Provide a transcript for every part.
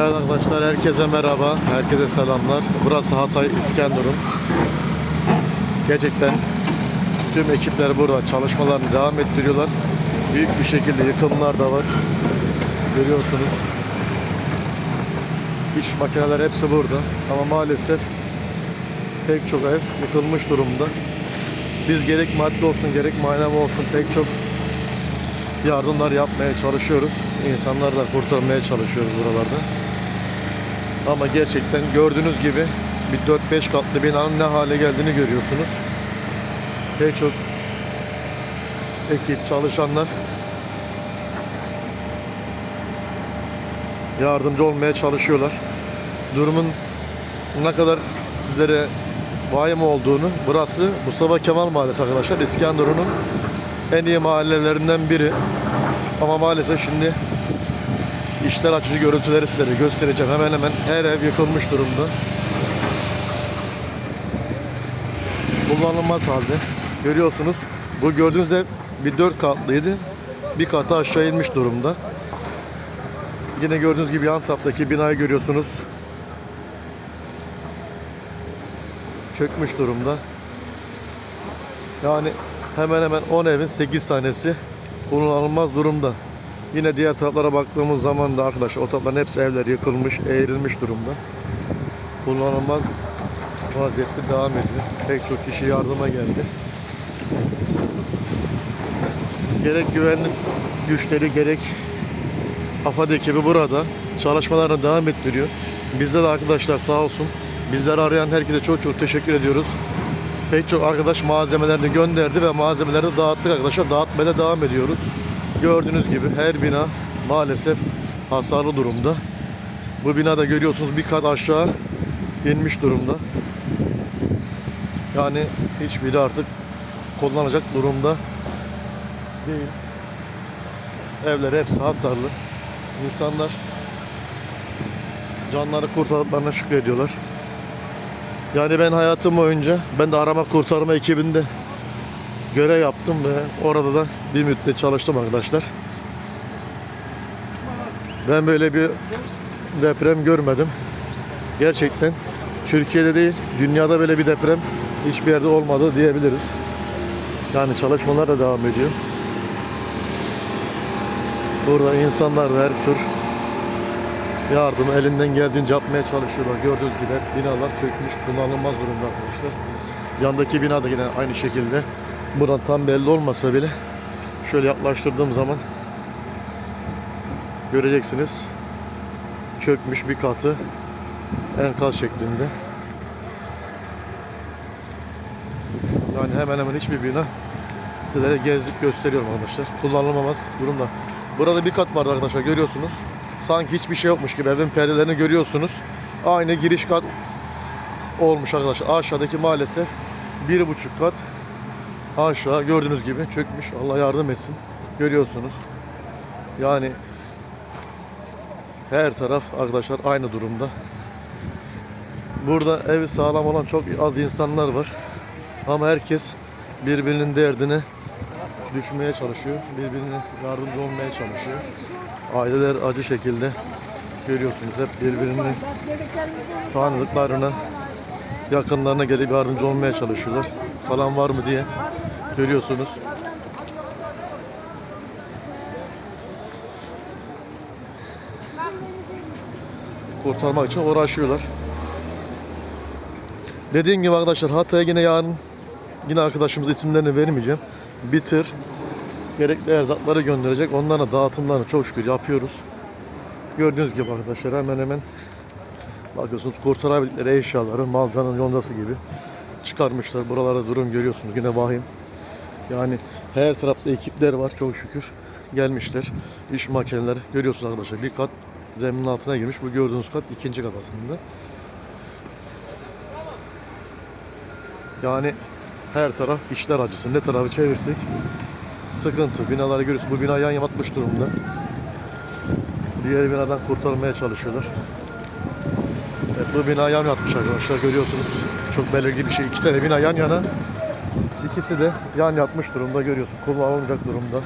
Evet arkadaşlar herkese merhaba, herkese selamlar. Burası Hatay İskenderun. Gerçekten tüm ekipler burada çalışmalarını devam ettiriyorlar. Büyük bir şekilde yıkımlar da var. Görüyorsunuz. İş makineler hepsi burada. Ama maalesef pek çok ev yıkılmış durumda. Biz gerek maddi olsun gerek manevi olsun pek çok yardımlar yapmaya çalışıyoruz. İnsanları da kurtarmaya çalışıyoruz buralarda. Ama gerçekten gördüğünüz gibi bir 4-5 katlı binanın ne hale geldiğini görüyorsunuz. Pek çok ekip, çalışanlar yardımcı olmaya çalışıyorlar. Durumun ne kadar sizlere vahim olduğunu burası Mustafa Kemal Mahallesi arkadaşlar. İskenderun'un en iyi mahallelerinden biri. Ama maalesef şimdi işler açıcı görüntüleri sizlere göstereceğim. Hemen hemen her ev yıkılmış durumda. Kullanılmaz halde. Görüyorsunuz. Bu gördüğünüz ev bir dört katlıydı. Bir katı aşağı inmiş durumda. Yine gördüğünüz gibi yan taraftaki binayı görüyorsunuz. Çökmüş durumda. Yani hemen hemen 10 evin 8 tanesi kullanılmaz durumda. Yine diğer taraflara baktığımız zaman da arkadaşlar o tarafların hepsi evler yıkılmış, eğrilmiş durumda. Kullanılmaz vaziyette devam ediyor. Pek çok kişi yardıma geldi. Gerek güvenlik güçleri gerek AFAD ekibi burada çalışmalarına devam ettiriyor. Bizde de arkadaşlar sağ olsun bizleri arayan herkese çok çok teşekkür ediyoruz. Pek çok arkadaş malzemelerini gönderdi ve malzemeleri dağıttık arkadaşlar. Dağıtmaya da devam ediyoruz. Gördüğünüz gibi her bina maalesef hasarlı durumda. Bu binada görüyorsunuz bir kat aşağı inmiş durumda. Yani hiçbiri artık kullanacak durumda değil. Evler hepsi hasarlı. İnsanlar canları kurtardıklarına şükrediyorlar. Yani ben hayatım boyunca ben de arama kurtarma ekibinde görev yaptım ve orada da bir müddet çalıştım arkadaşlar. Ben böyle bir deprem görmedim. Gerçekten Türkiye'de değil, dünyada böyle bir deprem hiçbir yerde olmadı diyebiliriz. Yani çalışmalar da devam ediyor. Burada insanlar da her tür yardım elinden geldiğince yapmaya çalışıyorlar. Gördüğünüz gibi binalar çökmüş, kullanılmaz durumda arkadaşlar. Yandaki bina da yine aynı şekilde. Buradan tam belli olmasa bile şöyle yaklaştırdığım zaman göreceksiniz. Çökmüş bir katı enkaz şeklinde. Yani hemen hemen hiçbir bina sizlere gezip gösteriyorum arkadaşlar. Kullanılmamaz durumda. Burada bir kat vardı arkadaşlar görüyorsunuz. Sanki hiçbir şey yokmuş gibi evin perdelerini görüyorsunuz. Aynı giriş kat olmuş arkadaşlar. Aşağıdaki maalesef bir buçuk kat aşağı gördüğünüz gibi çökmüş. Allah yardım etsin. Görüyorsunuz. Yani her taraf arkadaşlar aynı durumda. Burada evi sağlam olan çok az insanlar var. Ama herkes birbirinin derdine düşmeye çalışıyor. Birbirine yardımcı olmaya çalışıyor. Aileler acı şekilde görüyorsunuz hep birbirinin tanıdıklarına, yakınlarına gelip yardımcı olmaya çalışıyorlar. Falan var mı diye görüyorsunuz. Kurtarmak için uğraşıyorlar. Dediğim gibi arkadaşlar Hatay'a yine yarın yine arkadaşımız isimlerini vermeyeceğim. Bitir gerekli erzakları gönderecek. Onlara dağıtımlarını çok şükür yapıyoruz. Gördüğünüz gibi arkadaşlar hemen hemen bakıyorsunuz kurtarabildikleri eşyaları malcanın yoncası gibi çıkarmışlar. Buralarda durum görüyorsunuz yine vahim. Yani her tarafta ekipler var çok şükür gelmişler. İş makineleri görüyorsunuz arkadaşlar bir kat zeminin altına girmiş. Bu gördüğünüz kat ikinci kat aslında. Yani her taraf işler acısı. Ne tarafı çevirsek sıkıntı. Binaları görüyorsunuz. Bu bina yan yamatmış durumda. Diğer binadan kurtarmaya çalışıyorlar. Evet, bu bina yan yatmış arkadaşlar görüyorsunuz. Çok belirgin bir şey. İki tane bina yan yana. İkisi de yan yatmış durumda görüyorsun. Kullanılmayacak durumda.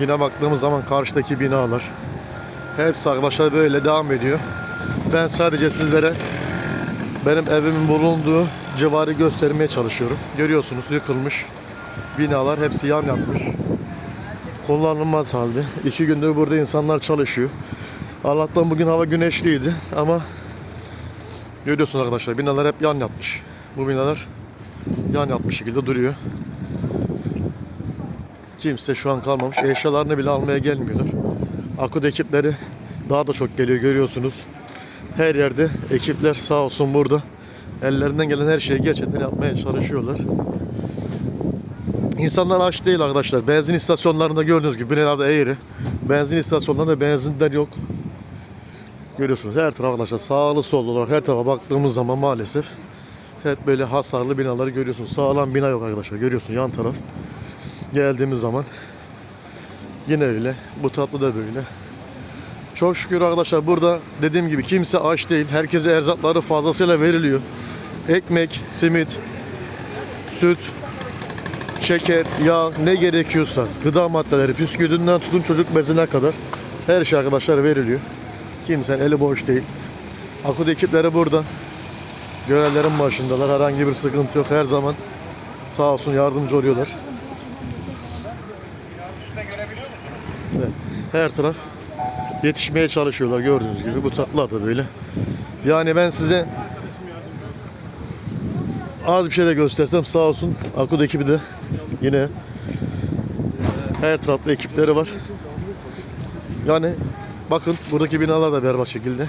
Yine baktığımız zaman karşıdaki binalar. Hepsi arkadaşlar böyle devam ediyor. Ben sadece sizlere benim evimin bulunduğu civarı göstermeye çalışıyorum. Görüyorsunuz yıkılmış binalar hepsi yan yatmış. Kullanılmaz halde. İki gündür burada insanlar çalışıyor. Allah'tan bugün hava güneşliydi ama görüyorsunuz arkadaşlar binalar hep yan yatmış. Bu binalar yan yatmış şekilde duruyor. Kimse şu an kalmamış. Eşyalarını bile almaya gelmiyorlar. Akut ekipleri daha da çok geliyor görüyorsunuz. Her yerde ekipler sağ olsun burada. Ellerinden gelen her şeyi gerçekten yapmaya çalışıyorlar. İnsanlar aç değil arkadaşlar. Benzin istasyonlarında gördüğünüz gibi binalarda eğri. Benzin istasyonlarında benzinler yok. Görüyorsunuz her taraf arkadaşlar sağlı sollu olarak her tarafa baktığımız zaman maalesef hep böyle hasarlı binaları görüyorsunuz. Sağlam bina yok arkadaşlar. Görüyorsunuz yan taraf. Geldiğimiz zaman yine öyle. Bu tatlı da böyle. Çok şükür arkadaşlar burada dediğim gibi kimse aç değil. Herkese erzakları fazlasıyla veriliyor. Ekmek, simit, süt, şeker, yağ ne gerekiyorsa gıda maddeleri, püsküdünden tutun çocuk bezine kadar her şey arkadaşlar veriliyor. Kimsenin eli boş değil. Akut ekipleri burada. Görevlerin başındalar. Herhangi bir sıkıntı yok. Her zaman sağ olsun yardımcı oluyorlar. Evet. Her taraf yetişmeye çalışıyorlar gördüğünüz gibi. Bu tatlılar da böyle. Yani ben size az bir şey de göstersem sağ olsun Akut ekibi de yine her tarafta ekipleri var. Yani bakın buradaki binalar da berbat şekilde.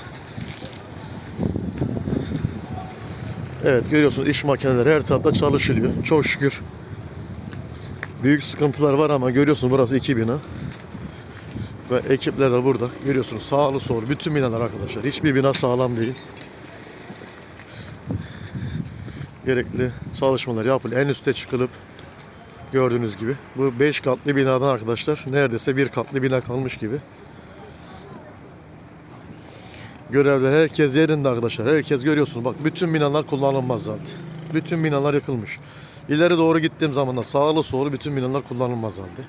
Evet görüyorsunuz iş makineleri her tarafta çalışılıyor. Çok şükür. Büyük sıkıntılar var ama görüyorsunuz burası iki bina. Ve ekipler de burada. Görüyorsunuz sağlı sollu bütün binalar arkadaşlar. Hiçbir bina sağlam değil. Gerekli çalışmalar yapılıyor. En üste çıkılıp gördüğünüz gibi. Bu 5 katlı binadan arkadaşlar neredeyse bir katlı bina kalmış gibi. Görevler herkes yerinde arkadaşlar. Herkes görüyorsunuz. Bak bütün binalar kullanılmaz zaten. Bütün binalar yıkılmış. İleri doğru gittiğim zaman da sağlı sollu bütün binalar kullanılmaz halde.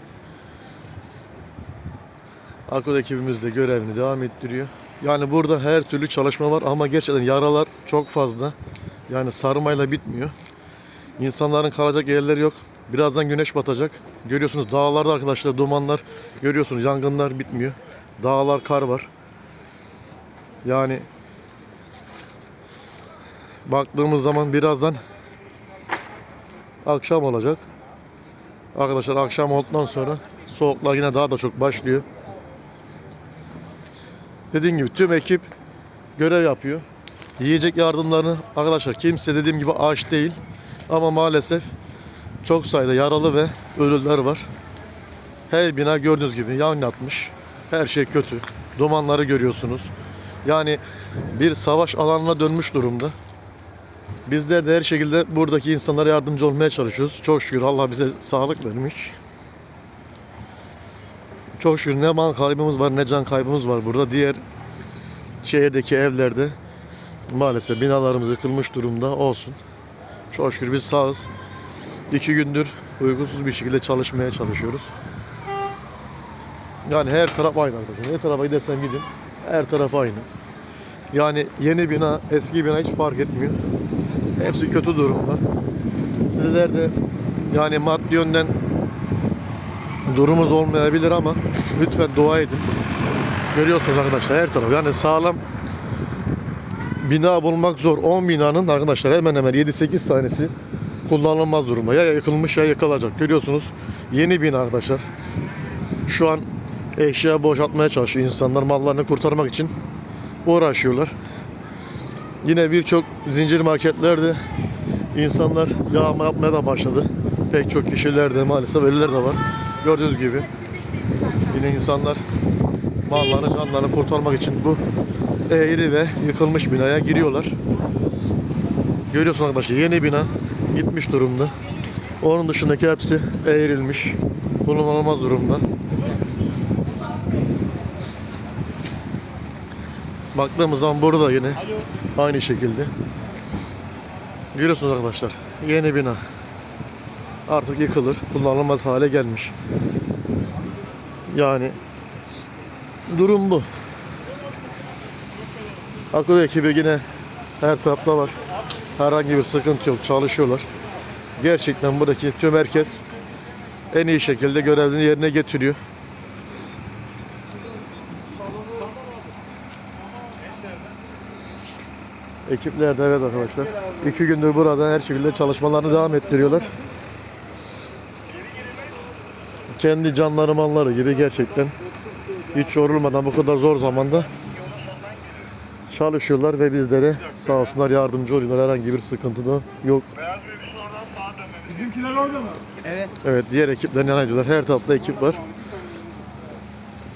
Akut ekibimiz de görevini devam ettiriyor. Yani burada her türlü çalışma var ama gerçekten yaralar çok fazla. Yani sarmayla bitmiyor. İnsanların kalacak yerleri yok. Birazdan güneş batacak. Görüyorsunuz dağlarda arkadaşlar dumanlar. Görüyorsunuz yangınlar bitmiyor. Dağlar kar var. Yani baktığımız zaman birazdan akşam olacak. Arkadaşlar akşam olduktan sonra soğuklar yine daha da çok başlıyor. Dediğim gibi tüm ekip görev yapıyor. Yiyecek yardımlarını arkadaşlar kimse dediğim gibi aç değil. Ama maalesef çok sayıda yaralı ve ölüler var. Her bina gördüğünüz gibi yan. Her şey kötü. Dumanları görüyorsunuz. Yani bir savaş alanına dönmüş durumda. Bizler de her şekilde buradaki insanlara yardımcı olmaya çalışıyoruz. Çok şükür Allah bize sağlık vermiş. Çok şükür ne mal kaybımız var ne can kaybımız var burada. Diğer şehirdeki evlerde maalesef binalarımız yıkılmış durumda olsun. Çok şükür biz sağız. İki gündür uygunsuz bir şekilde çalışmaya çalışıyoruz. Yani her taraf aynı arkadaşlar. Ne tarafa gidersen gidin her taraf aynı. Yani yeni bina, eski bina hiç fark etmiyor. Hepsi kötü durumda. Sizler de yani maddi yönden durumumuz olmayabilir ama lütfen dua edin. Görüyorsunuz arkadaşlar her taraf. Yani sağlam bina bulmak zor. 10 binanın arkadaşlar hemen hemen 7-8 tanesi kullanılmaz durumda. Ya yıkılmış ya yıkılacak. Görüyorsunuz yeni bina arkadaşlar. Şu an eşya boşaltmaya çalışıyor insanlar mallarını kurtarmak için uğraşıyorlar. Yine birçok zincir marketlerde insanlar yağma yapmaya da başladı. Pek çok kişilerde maalesef ölüler de var. Gördüğünüz gibi yine insanlar mallarını canlarını kurtarmak için bu eğri ve yıkılmış binaya giriyorlar. Görüyorsunuz arkadaşlar yeni bina gitmiş durumda. Onun dışındaki hepsi eğrilmiş. Kullanılmaz durumda. Baktığımız zaman burada yine aynı şekilde. Görüyorsunuz arkadaşlar. Yeni bina. Artık yıkılır. Kullanılmaz hale gelmiş. Yani durum bu. Akıl ekibi yine her tarafta var. Herhangi bir sıkıntı yok. Çalışıyorlar. Gerçekten buradaki tüm herkes en iyi şekilde görevini yerine getiriyor. Ekipler de evet arkadaşlar. İki gündür burada her şekilde çalışmalarını devam ettiriyorlar. Kendi canları malları gibi gerçekten hiç yorulmadan bu kadar zor zamanda çalışıyorlar ve bizlere sağ olsunlar yardımcı oluyorlar. Herhangi bir sıkıntı da yok. Bizimkiler orada mı? Evet. Evet diğer ekiplerin yanına gidiyorlar. Her tarafta ekip var.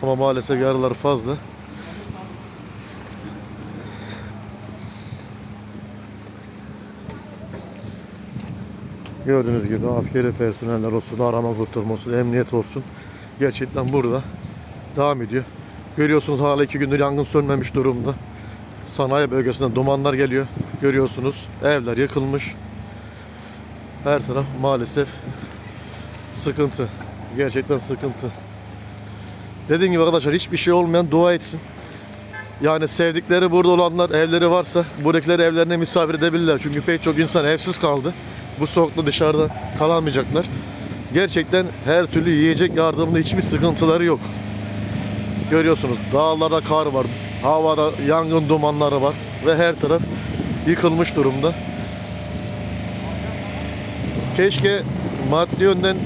Ama maalesef yaraları fazla. Gördüğünüz gibi askeri personeller olsun, arama kurtarma olsun, emniyet olsun. Gerçekten burada devam ediyor. Görüyorsunuz hala iki gündür yangın sönmemiş durumda. Sanayi bölgesinden dumanlar geliyor. Görüyorsunuz evler yıkılmış. Her taraf maalesef sıkıntı. Gerçekten sıkıntı. Dediğim gibi arkadaşlar hiçbir şey olmayan dua etsin. Yani sevdikleri burada olanlar evleri varsa buradakileri evlerine misafir edebilirler. Çünkü pek çok insan evsiz kaldı. Bu soğukta dışarıda kalamayacaklar. Gerçekten her türlü yiyecek yardımında hiçbir sıkıntıları yok. Görüyorsunuz dağlarda kar var. Havada yangın dumanları var. Ve her taraf yıkılmış durumda. Keşke maddi yönden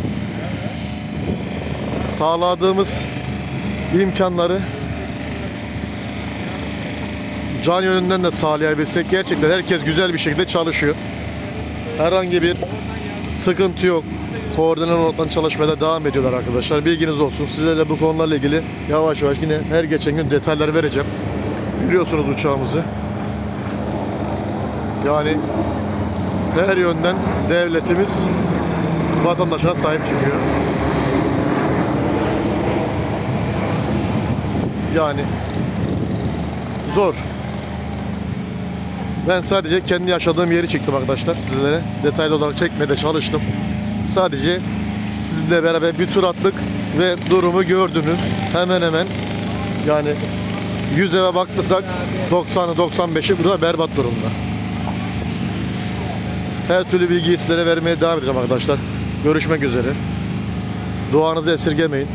sağladığımız imkanları can yönünden de sağlayabilsek gerçekten herkes güzel bir şekilde çalışıyor. Herhangi bir sıkıntı yok. Koordinasyon olarak çalışmaya devam ediyorlar arkadaşlar. Bilginiz olsun. Sizlerle bu konularla ilgili yavaş yavaş yine her geçen gün detaylar vereceğim. Görüyorsunuz uçağımızı. Yani her yönden devletimiz vatandaşına sahip çıkıyor. Yani zor. Ben sadece kendi yaşadığım yeri çektim arkadaşlar sizlere. Detaylı olarak çekmede çalıştım. Sadece sizinle beraber bir tur attık ve durumu gördünüz. Hemen hemen yani 100 eve baktısak 90'ı 95'i burada berbat durumda. Her türlü bilgiyi sizlere vermeye devam edeceğim arkadaşlar. Görüşmek üzere. Duanızı esirgemeyin.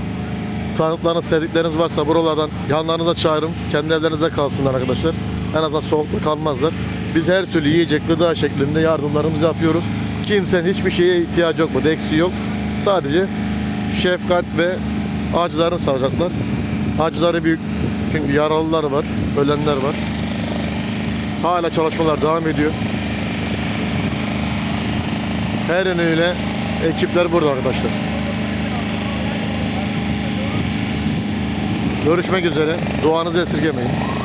Tanıklarınız, sevdikleriniz varsa buralardan yanlarınıza çağırın. Kendi evlerinize kalsınlar arkadaşlar. En azından soğukta kalmazlar. Biz her türlü yiyecek, gıda şeklinde yardımlarımızı yapıyoruz. Kimsenin hiçbir şeye ihtiyacı yok burada, eksiği yok. Sadece şefkat ve acılarını saracaklar. Acıları büyük. Çünkü yaralılar var, ölenler var. Hala çalışmalar devam ediyor. Her yönüyle ekipler burada arkadaşlar. Görüşmek üzere. Duanızı esirgemeyin.